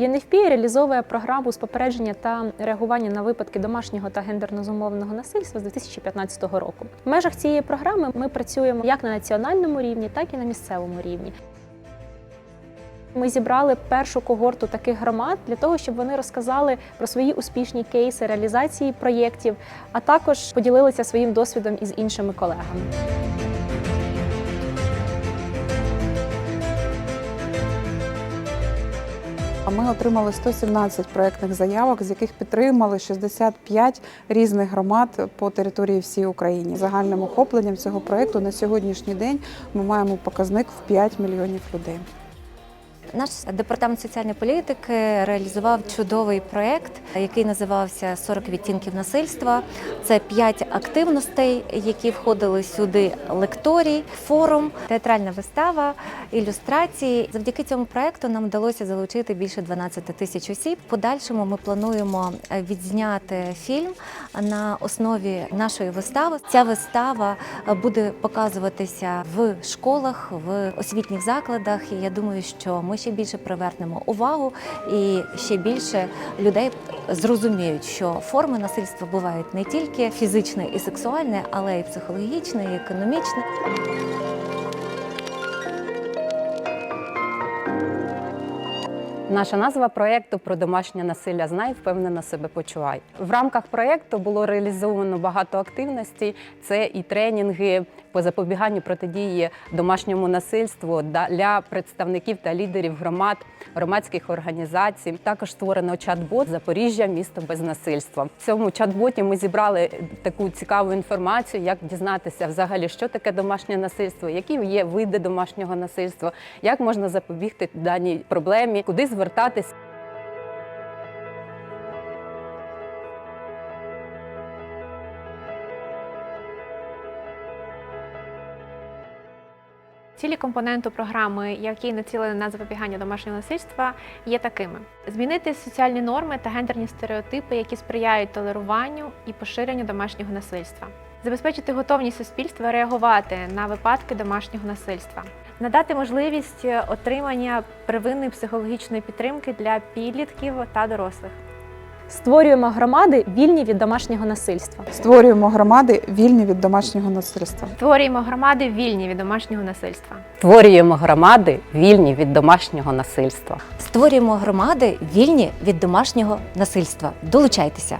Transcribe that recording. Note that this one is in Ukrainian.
UNFPA реалізовує програму з попередження та реагування на випадки домашнього та гендерно зумовленого насильства з 2015 року. В межах цієї програми ми працюємо як на національному рівні, так і на місцевому рівні. Ми зібрали першу когорту таких громад для того, щоб вони розказали про свої успішні кейси реалізації проєктів, а також поділилися своїм досвідом із іншими колегами. Ми отримали 117 проєктних заявок, з яких підтримали 65 різних громад по території всієї України. Загальним охопленням цього проєкту на сьогоднішній день ми маємо показник в 5 мільйонів людей. Наш департамент соціальної політики реалізував чудовий проєкт, який називався «40 відтінків насильства. Це п'ять активностей, які входили сюди: лекторій, форум, театральна вистава, ілюстрації. Завдяки цьому проєкту нам вдалося залучити більше 12 тисяч осіб. Подальшому ми плануємо відзняти фільм на основі нашої вистави. Ця вистава буде показуватися в школах, в освітніх закладах. І я думаю, що ми ще більше привернемо увагу і ще більше людей зрозуміють, що форми насильства бувають не тільки фізичне і сексуальне, але й психологічне, і економічне. Наша назва проєкту про домашнє насилля знай, впевнено себе почувай. В рамках проєкту було реалізовано багато активностей. Це і тренінги по запобіганню протидії домашньому насильству для представників та лідерів громад, громадських організацій. Також створено чат-бот Запоріжжя, місто без насильства. В цьому чат-боті ми зібрали таку цікаву інформацію, як дізнатися взагалі, що таке домашнє насильство, які є види домашнього насильства, як можна запобігти даній проблемі, куди звертатись. Цілі компоненту програми, які націлені на запобігання домашнього насильства, є такими: змінити соціальні норми та гендерні стереотипи, які сприяють толеруванню і поширенню домашнього насильства, забезпечити готовність суспільства реагувати на випадки домашнього насильства, надати можливість отримання первинної психологічної підтримки для підлітків та дорослих. Створюємо громади вільні від домашнього насильства. Створюємо громади вільні від домашнього насильства. Створюємо громади вільні від домашнього насильства. Створюємо громади вільні від домашнього насильства. Створюємо громади вільні від домашнього насильства. Долучайтеся!